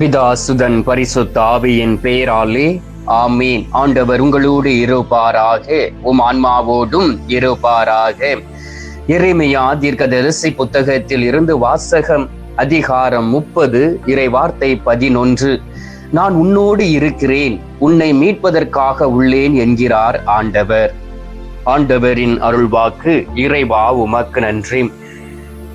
பிதா சுதன் பரிசுத்த ஆவியின் பெயராலே ஆமீன். ஆண்டவர் உங்களோடு இருப்பாராக. உம் ஆன்மாவோடும் இருப்பாராக. தீர்க்க தீர்க்கதரிசி புத்தகத்தில் இருந்து வாசகம் அதிகாரம் முப்பது இறை வார்த்தை பதினொன்று. நான் உன்னோடு இருக்கிறேன் உன்னை மீட்பதற்காக உள்ளேன் என்கிறார் ஆண்டவர். ஆண்டவரின் அருள்வாக்கு இறைவா உமக்கு நன்றி.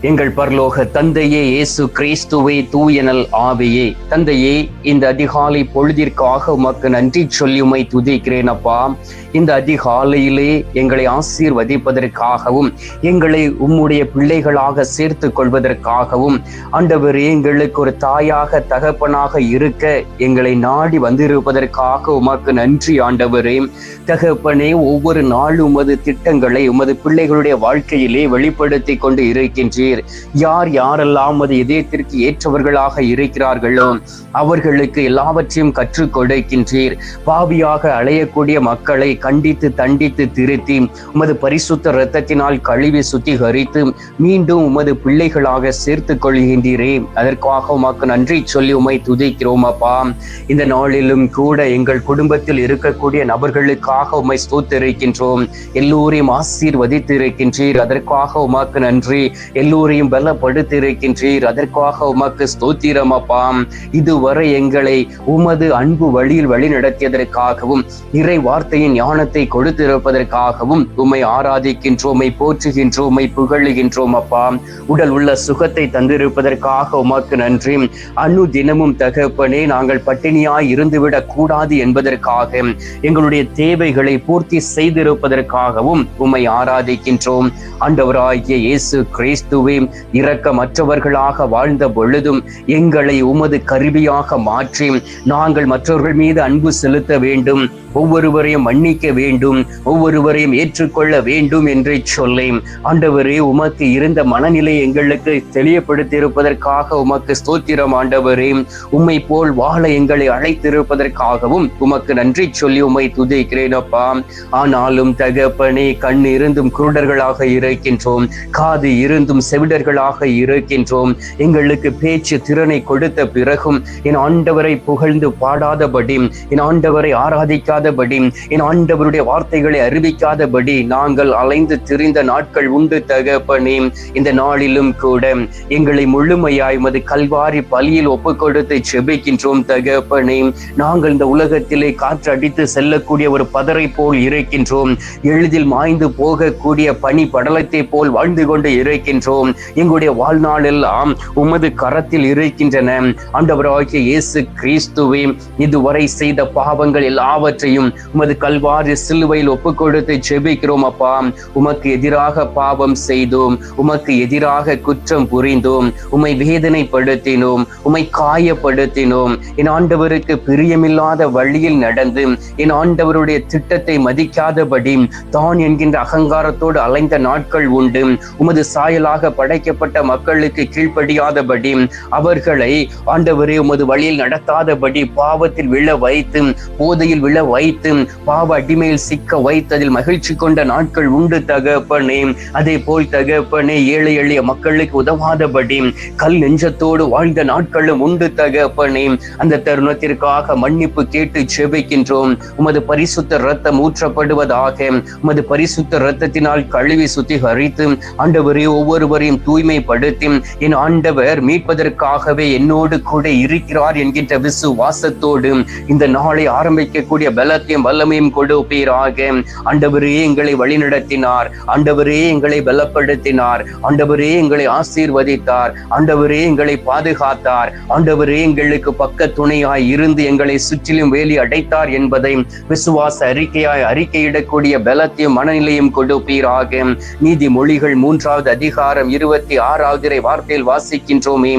எங்கள் பரலோக தந்தையே இயேசு கிறிஸ்துவே தூயனல் ஆவியே. தந்தையே இந்த அதிகாலை பொழுதிற்காக உமக்கு நன்றி சொல்லி உமை துதிக்கிறேன் அப்பா. இந்த அதிகாலையிலே எங்களை ஆசீர்வதிப்பதற்காகவும் எங்களை உம்முடைய பிள்ளைகளாக சேர்த்து கொள்வதற்காகவும் ஆண்டவரே எங்களுக்கு ஒரு தாயாக தகப்பனாக இருக்க எங்களை நாடி வந்திருப்பதற்காக உமக்கு நன்றி ஆண்டவரே. தகப்பனே ஒவ்வொரு நாளும் உமது திட்டங்களை உமது பிள்ளைகளுடைய வாழ்க்கையிலே வெளிப்படுத்தி கொண்டு இருக்கின்றீர். பேர் யார் யாரெல்லாம் அது இதயத்திற்கு ஏற்றவர்களாக இருக்கிறார்களோ அவர்களுக்கு எல்லாவற்றையும் கற்றுக் கொடுக்கின்றீர். பாவியாக அலையக்கூடிய மக்களை கண்டித்து தண்டித்து திருத்தி உமது பரிசுத்த இரத்தத்தினால் கழுவி சுத்திகரித்து மீண்டும் உமது பிள்ளைகளாக சேர்த்துக் கொள்கின்றீரே. அதற்காக உமக்கு நன்றி சொல்லி உமை துதிக்கிறோம் அப்பா. இந்த நாளிலும் கூட எங்கள் குடும்பத்தில் இருக்கக்கூடிய நபர்களுக்காக உமை ஸ்தோத்திருக்கின்றோம். எல்லோரையும் ஆசீர்வதித்து இருக்கின்றீர் அதற்காக உமாக்கு நன்றி. எல்லோரும் எல்லோரையும் பலப்படுத்திருக்கின்றீர் அதற்காக உமக்கு ஸ்தோத்திரம் அப்பாம் இதுவரை எங்களை உமது அன்பு வழியில் வழி நடத்தியதற்காகவும் இறை வார்த்தையின் ஞானத்தை கொடுத்திருப்பதற்காகவும் உம்மை ஆராதிக்கின்றோம் உம்மை போற்றுகின்றோம் உம்மை புகழுகின்றோம் அப்பா. உடல் உள்ள சுகத்தை தந்திருப்பதற்காக உமக்கு நன்றி. அணு தினமும் தகப்பனே நாங்கள் பட்டினியாய் இருந்துவிடக் கூடாது என்பதற்காக எங்களுடைய தேவைகளை பூர்த்தி செய்திருப்பதற்காகவும் உம்மை ஆராதிக்கின்றோம். ஆண்டவராகிய இயேசு கிறிஸ்து இயேசுவே இரக்கமற்றவர்களாக வாழ்ந்த பொழுதும் எங்களை உமது கருவியாக மாற்றி நாங்கள் மற்றவர்கள் மீது அன்பு செலுத்த வேண்டும் ஒவ்வொருவரையும் மன்னிக்க வேண்டும் ஒவ்வொருவரையும் ஏற்றுக்கொள்ள வேண்டும் என்று சொல்லி ஆண்டவரே உமக்கு இருந்த மனநிலை எங்களுக்கு தெளியப்படுத்தியிருப்பதற்காக உமக்கு ஸ்தோத்திரம் ஆண்டவரே. உம்மை போல் வாழ எங்களை அழைத்திருப்பதற்காகவும் உமக்கு நன்றி சொல்லி உம்மை துதிக்கிறேன் அப்பா. ஆனாலும் தகப்பனே கண் இருந்தும் குருடர்களாக இருக்கின்றோம் காது இருந்தும் செவிடர்களாக இருக்கின்றோம். எங்களுக்கு பேச்சு திறனை கொடுத்த பிறகும் என் ஆண்டவரை புகழ்ந்து பாடாதபடி என் ஆண்டவரை ஆராதிக்காதபடி என் ஆண்டவருடைய வார்த்தைகளை அறிவிக்காதபடி நாங்கள் அலைந்து திரிந்த நாட்கள் உண்டு தகப்பனே. இந்த நாளிலும் கூட எங்களை முழுமையாய் மது கல்வாரி பலியில் ஒப்பு கொடுத்து செபிக்கின்றோம் தகப்பனே. நாங்கள் இந்த உலகத்திலே காற்று அடித்து செல்லக்கூடிய ஒரு பதரை போல் இருக்கின்றோம். எளிதில் மாய்ந்து போகக்கூடிய பனி படலத்தை போல் வாழ்ந்து கொண்டு இருக்கின்றோம். எங்களுடைய வாழ்நாள் எல்லாம் உமது கரத்தில் இருக்கின்றன. ஆண்டவராகிய இயேசு கிறிஸ்துவே இதுவரை செய்த பாவங்கள் எல்லாவற்றையும் உமது கல்வாரி சிலுவையில் ஒப்பு கொடுத்து செபிக்கிறோம் அப்பா. உமக்கு எதிராக பாவம் செய்தோம். உமக்கு எதிராக குற்றம் புரிந்தோம். உமை வேதனைப்படுத்தினோம். உமை காயப்படுத்தினோம். என் ஆண்டவருக்கு பிரியமில்லாத வழியில் நடந்து என் ஆண்டவருடைய திட்டத்தை மதிக்காதபடி தான் என்கின்ற அகங்காரத்தோடு அலைந்த நாட்கள் உண்டு. உமது சாயலாக படைக்கப்பட்ட மக்களுக்கு கீழ்ப்படியாதபடி அவர்களை ஆண்டவரே உமது வழியில் நடத்தாதபடி பாவத்தில் விழ வைத்து போதையில் விழ வைத்து பாவ அடிமையில் சிக்க வைத்ததில் மகிழ்ச்சி கொண்ட நாட்கள் உண்டு தகப்பனே. அதே போல் தகப்பனே ஏழை எளிய மக்களுக்கு உதவாதபடி கல் நெஞ்சத்தோடு வாழ்ந்த நாட்களும் உண்டு தகப்பனே. அந்த தருணத்திற்காக மன்னிப்பு கேட்டு செபிக்கின்றோம். உமது பரிசுத்த ரத்தம் ஊற்றப்படுவதாக உமது பரிசுத்த ரத்தத்தினால் கழுவி சுத்திகரித்து ஆண்டவரே ஒவ்வொருவரையும் எல்லாரையும் தூய்மைப்படுத்தி என் ஆண்டவர் மீட்பதற்காகவே என்னோடு கூட இருக்கிறார் என்கின்ற விசுவாசத்தோடு இந்த நாளை ஆரம்பிக்கக்கூடிய பலத்தையும் வல்லமையும் கொடுப்பீராக. ஆண்டவரே எங்களை வழிநடத்தினார். ஆண்டவரே எங்களை பலப்படுத்தினார். ஆண்டவரே எங்களை ஆசீர்வதித்தார். ஆண்டவரே எங்களை பாதுகாத்தார். ஆண்டவரே எங்களுக்கு பக்க துணையாய் இருந்து எங்களை சுற்றிலும் வேலி அடைத்தார் என்பதை விசுவாச அறிக்கையாய் அறிக்கையிடக்கூடிய பலத்தையும் மனநிலையும் கொடுப்பீராக. நீதிமொழிகள் மூன்றாவது அதிகாரம் இருபத்தி ஆறாவது வார்த்தையில் வாசிக்கின்றோமே.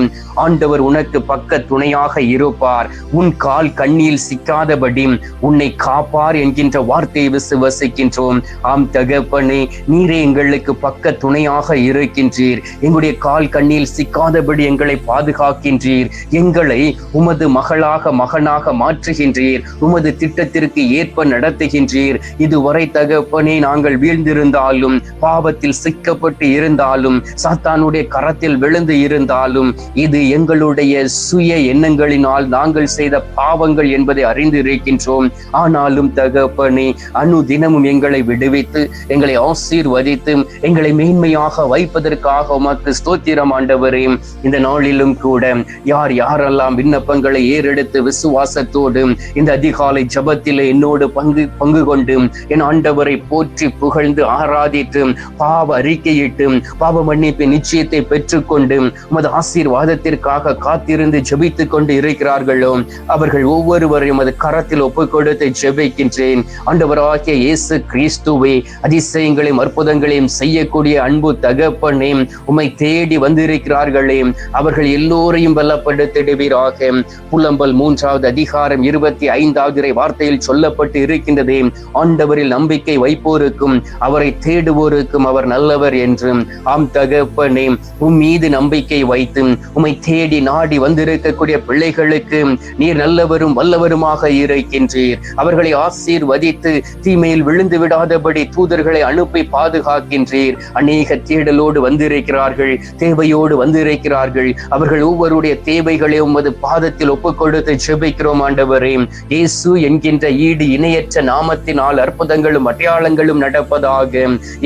ஆண்டவர் உனக்கு பக்க துணையாக இருப்பார். உன் கால் கண்ணியில் சிக்காதபடி உன்னை காப்பார் என்கின்ற வார்த்தையை விசுவசிக்கின்றோம் ஆம் தகப்பனே நீரே எங்களுக்கு பக்க துணையாக இருக்கின்றீர். எங்களுடைய கால் கண்ணில் சிக்காதபடி எங்களை பாதுகாக்கின்றீர். எங்களை உமது மகளாக மகனாக மாற்றுகின்றீர். உமது திட்டத்திற்கு ஏற்ப நடத்துகின்றீர். இதுவரை தகப்பனே நாங்கள் வீழ்ந்திருந்தாலும் பாவத்தில் சிக்கப்பட்டு இருந்தாலும் சாத்தானுடைய கரத்தில் விழுந்து இருந்தாலும் இது எங்களுடைய சுய எண்ணங்களினால் நாங்கள் செய்த பாவங்கள் என்பதை அறிந்து இருக்கின்றோம் ஆனாலும் தகப்பனே அணு தினமும் எங்களை விடுவித்து எங்களை ஆசீர்வதித்து எங்களை மேன்மையாக வைப்பதற்காக உமக்கு ஸ்தோத்திரம் ஆண்டவரே. இந்த நாளிலும் கூட யார் யாரெல்லாம் விண்ணப்பங்களை ஏறெடுத்து விசுவாசத்தோடு இந்த அதிகாலை ஜபத்தில் என்னோடு பங்கு பங்கு கொண்டு என் ஆண்டவரை போற்றி புகழ்ந்து ஆராதித்து பாவ அறிக்கையிட்டு பாவ மன்னிப்பு நிச்சயத்தை பெற்றுக்கொண்டு உமது ஆசீர்வாதத்திற்காக காத்திருந்து ஜெபித்துக் கொண்டு இருக்கிறார்களோ அவர்கள் ஒவ்வொருவரையும் அது கரத்தில் ஒப்பு கொடுத்து ஜெபிக்கின்றேன். ஆண்டவராகிய இயேசு கிறிஸ்துவை அதிசயங்களையும் அற்புதங்களையும் செய்யக்கூடிய அன்பு தகப்பனே உமை தேடி வந்திருக்கிறார்களே அவர்கள் எல்லோரையும் பலப்படுத்திடுவீராக. புலம்பல் மூன்றாவது அதிகாரம் இருபத்தி ஐந்தாவது வார்த்தையில் சொல்லப்பட்டு இருக்கின்றதே ஆண்டவரில் நம்பிக்கை வைப்போருக்கும் அவரை தேடுவோருக்கும் அவர் நல்லவர் என்றும். ஆம் தக தகப்பனே உம் மீது நம்பிக்கை வைத்து உம்மை தேடி நாடி வந்திருக்கக்கூடிய பிள்ளைகளுக்கு நீர் நல்லவரும் வல்லவருமாக இருக்கின்றீர். அவர்களை ஆசீர்வதித்து தீமையில் விழுந்து விடாதபடி தூதர்களை அனுப்பி பாதுகாக்கின்றீர். அநேக தேடலோடு வந்திருக்கிறார்கள் தேவையோடு வந்திருக்கிறார்கள். அவர்கள் ஒவ்வொருடைய தேவைகளை உமது பாதத்தில் ஒப்புக் கொடுத்து ஜெபிக்கிறோம் ஆண்டவரே. இயேசு என்கின்ற ஈடு இணையற்ற நாமத்தினால் அற்புதங்களும் அடையாளங்களும் நடப்பதாக.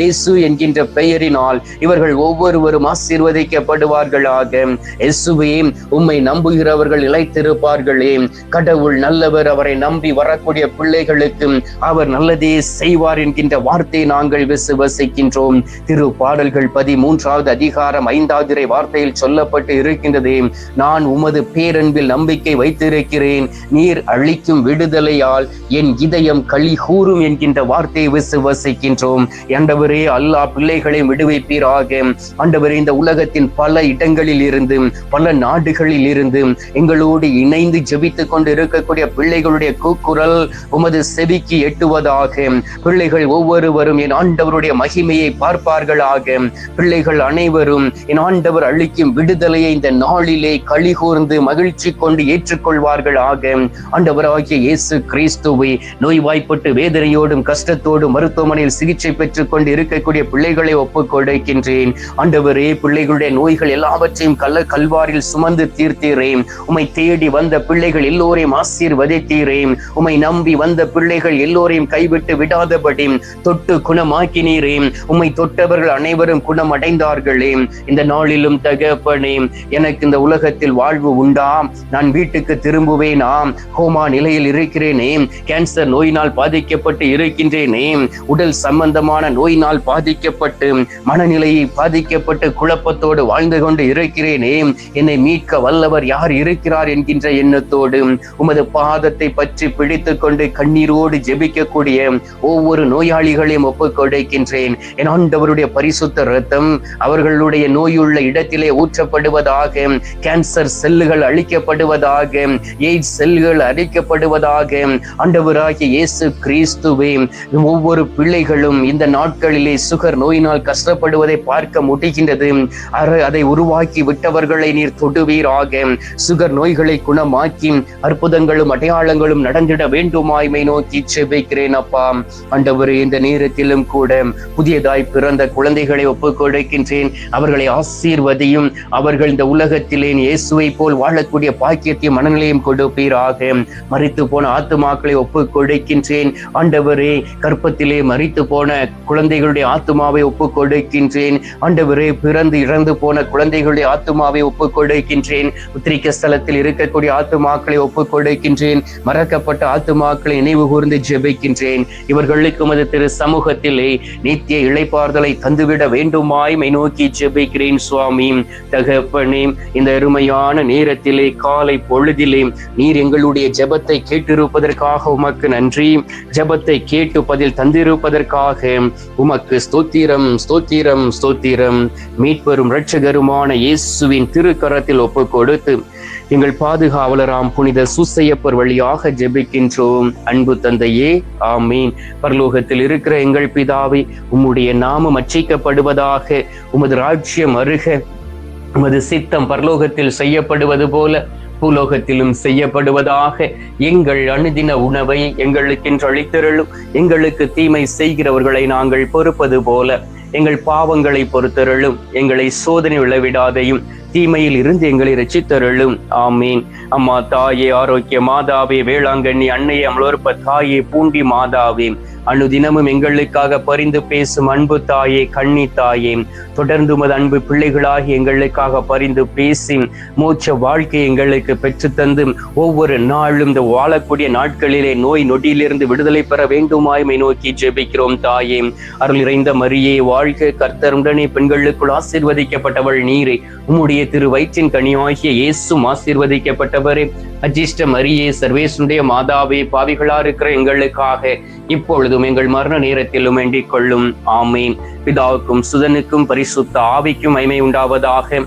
இயேசு என்கின்ற பெயரினால் இவர்கள் ஒவ்வொரு ஒவ்வொருவரும் ஆசீர்வதிக்கப்படுவார்களாக. இயேசுவே உம்மை நம்புகிறவர்கள் இழைத்திருப்பார்களே கடவுள் நல்லவர் அவரை நம்பி வரக்கூடிய பிள்ளைகளுக்கு அவர் நல்லதே செய்வார் என்கின்ற வார்த்தையை நாங்கள் விசுவசிக்கின்றோம். திரு பாடல்கள் பதிமூன்றாவது அதிகாரம் ஐந்தாவது வார்த்தையில் சொல்லப்பட்டு இருக்கின்றதே. நான் உமது பேரன்பில் நம்பிக்கை வைத்திருக்கிறேன். நீர் அழிக்கும் விடுதலையால் என் இதயம் களி கூறும் என்கின்ற வார்த்தையை விசுவசிக்கின்றோம். என்றவரே அல்லாஹ் பிள்ளைகளை விடுவிப்பீராக. ஆண்டவரே இந்த உலகத்தின் பல இடங்களில் இருந்து பல நாடுகளில் இருந்து எங்களோடு இணைந்து ஜெபித்துக் கொண்டு இருக்கக்கூடிய பிள்ளைகளுடைய கூக்குரல் உமது செவிக்கு எட்டுவதாக. பிள்ளைகள் ஒவ்வொருவரும் என் ஆண்டவருடைய மகிமையை பார்ப்பார்களாக. பிள்ளைகள் அனைவரும் என் ஆண்டவர் அளிக்கும் விடுதலையை இந்த நாளிலே களி கூர்ந்து மகிழ்ச்சி கொண்டு ஏற்றுக்கொள்வார்களாக. ஆண்டவராகிய இயேசு கிறிஸ்துவை நோய்வாய்ப்பட்டு வேதனையோடும் கஷ்டத்தோடும் மருத்துவமனையில் சிகிச்சை பெற்றுக் கொண்டு இருக்கக்கூடிய பிள்ளைகளை ஒப்புக் கொடுக்கின்றேன் ஆண்டவரே பிள்ளைகளுடைய நோய்கள் எல்லாவற்றையும் கல்ல கல்வாரில் சுமந்து தீர்த்தீரேன் உமை தேடி வந்த பிள்ளைகள் எல்லோரையும் ஆசீர்வதித்தீரேன் உமை நம்பி வந்த பிள்ளைகள் எல்லோரையும் கைவிட்டு விடாதபடி தொட்டு குணமாக்கினீரே. உம்மை தொட்டவர்கள் அனைவரும் குணம் அடைந்தார்களே இந்த நாளிலும் தகப்பனே எனக்கு இந்த உலகத்தில் வாழ்வு உண்டா? நான் வீட்டுக்கு திரும்புவேனா? ஹோமா நிலையில் இருக்கிறேனே. கேன்சர் நோயினால் பாதிக்கப்பட்டு இருக்கின்றேனே. உடல் சம்பந்தமான நோயினால் பாதிக்கப்பட்டு மனநிலையை பாதிக்க பாதிக்கப்பட்டு குழப்பத்தோடு வாழ்ந்து கொண்டு இருக்கிறேனே. என்னை மீட்க வல்லவர் யார் இருக்கிறார் என்கின்ற எண்ணத்தோடு உமது பாதத்தை பற்றி பிடித்து கொண்டு கண்ணீரோடு ஜெபிக்கக்கூடிய ஒவ்வொரு நோயாளிகளையும் ஒப்புக்கொடுக்கின்றேன் என் ஆண்டவருடைய பரிசுத்த ரத்தம் அவர்களுடைய நோயுள்ள இடத்திலே ஊற்றப்படுவதாக கேன்சர் செல்லுகள் அழிக்கப்படுவதாக எய்ட்ஸ் செல்கள் அழிக்கப்படுவதாக ஆண்டவராகிய இயேசு கிறிஸ்துவே ஒவ்வொரு பிள்ளைகளும் இந்த நாட்களிலே சுகர் நோயினால் கஷ்டப்படுவதை பார்க்க முடியும். அர- அதை உருவாக்கி விட்டவர்களை நீர் தொடுவீராக. சுகர் நோய்களை குணமாக்கி அற்புதங்களும் அடையாளங்களும் நடந்திட வேண்டுமாய்மை நோக்கி செபிக்கிறேன் அப்பா. ஆண்டவரே இந்த நேரத்திலும் கூட புதியதாய் பிறந்த குழந்தைகளை ஒப்புக் கொடுக்கின்றேன். அவர்களை ஆசீர்வதியும் அவர்கள் இந்த உலகத்திலே இயேசுவை போல் வாழக்கூடிய பாக்கியத்தையும் மனநிலையும் கொடுப்பீராக. மறித்து போன ஆத்துமாக்களை ஒப்புக் கொடுக்கின்றேன். ஆண்டவரே கற்பத்திலே மறித்து போன குழந்தைகளுடைய ஆத்துமாவை ஒப்புக் கொடுக்கின்றேன். ஆண்டவர் பிறந்து இறந்து போன குழந்தைகளுடைய ஆத்துமாவை ஒப்புக்கொடுக்கின்றேன் உத்திரிக்க ஸ்தலத்தில் இருக்கக்கூடிய ஆத்துமாக்களை ஒப்புக்கொடுக்கின்றேன் மறக்கப்பட்ட ஆத்துமாக்களை நினைவு கூர்ந்து ஜெபிக்கின்றேன். இவர்களுக்கு உமது திரு சமூகத்திலே நித்திய இழைப்பார்தலை தந்துவிட வேண்டுமாய் மை நோக்கி ஜெபிக்கிறேன் சுவாமி. தகப்பனே இந்த அருமையான நேரத்திலே காலை பொழுதிலே நீர் எங்களுடைய ஜெபத்தை கேட்டிருப்பதற்காக உமக்கு நன்றி. ஜெபத்தை கேட்டு பதில் தந்திருப்பதற்காக உமக்கு ஸ்தோத்திரம் ஸ்தோத்திரம் ஸ்தோத்திரம். மீட்பெரும் இரட்சகருமான இயேசுவின் திருக்கரத்தில் ஒப்பு கொடுத்து எங்கள் பாதுகாவலராம் புனித சுசையப்பர் வழியாக ஜெபிக்கின்றோம். அன்பு தந்தையே ஆமீன். பரலோகத்தில் இருக்கிற எங்கள் பிதாவை உம்முடைய நாமம் அச்சிக்கப்படுவதாக உமது ராஜ்யம் அருக உமது சித்தம் பரலோகத்தில் செய்யப்படுவது போல பூலோகத்திலும் செய்யப்படுவதாக எங்கள் அணுதின உணவை எங்களுக்கென்று அளித்தருளும் எங்களுக்கு தீமை செய்கிறவர்களை நாங்கள் பொறுப்பது போல எங்கள் பாவங்களை பொறுத்தருளும் எங்களை சோதனை விளைவிடாதையும் தீமையில் இருந்து எங்களை ரட்சித்தருளும் ஆமீன். அம்மா தாயே ஆரோக்கிய மாதாவே வேளாங்கண்ணி அன்னையே அமலோற்ப தாயே பூண்டி மாதாவே. அனுதினமும் எங்களுக்காக பரிந்து பேசும் அன்பு தாயே கண்ணி தாயே. தொடர்ந்து உமது அன்பு பிள்ளைகளாகி எங்களுக்காக பரிந்து பேசி மூச்ச வாழ்க்கை எங்களுக்கு பெற்றுத்தந்து ஒவ்வொரு நாளும் இந்த வாழக்கூடிய நாட்களிலே நோய் நொடியிலிருந்து விடுதலை பெற வேண்டுமாய்மை நோக்கி ஜெபிக்கிறோம் தாயே. அருள் இறைந்த மரியே வாழ்க கர்த்தருடனே பெண்களுக்குள் ஆசிர்வதிக்கப்பட்டவள் நீரை. உம்முடைய திரு வயிற்றின் கனியாகிய இயேசும் ஆசீர்வதிக்கப்பட்டவரே. அஜிஷ்ட மரியே சர்வேசுடைய மாதாவே பாவிகளா இருக்கிற எங்களுக்காக இப்பொழுதும் எங்கள் மரண நேரத்திலும் வேண்டிக் கொள்ளும். ஆமீன். பிதாவுக்கும் சுதனுக்கும் பரிசுத்த ஆவிக்கும் மைமை உண்டாவதாக.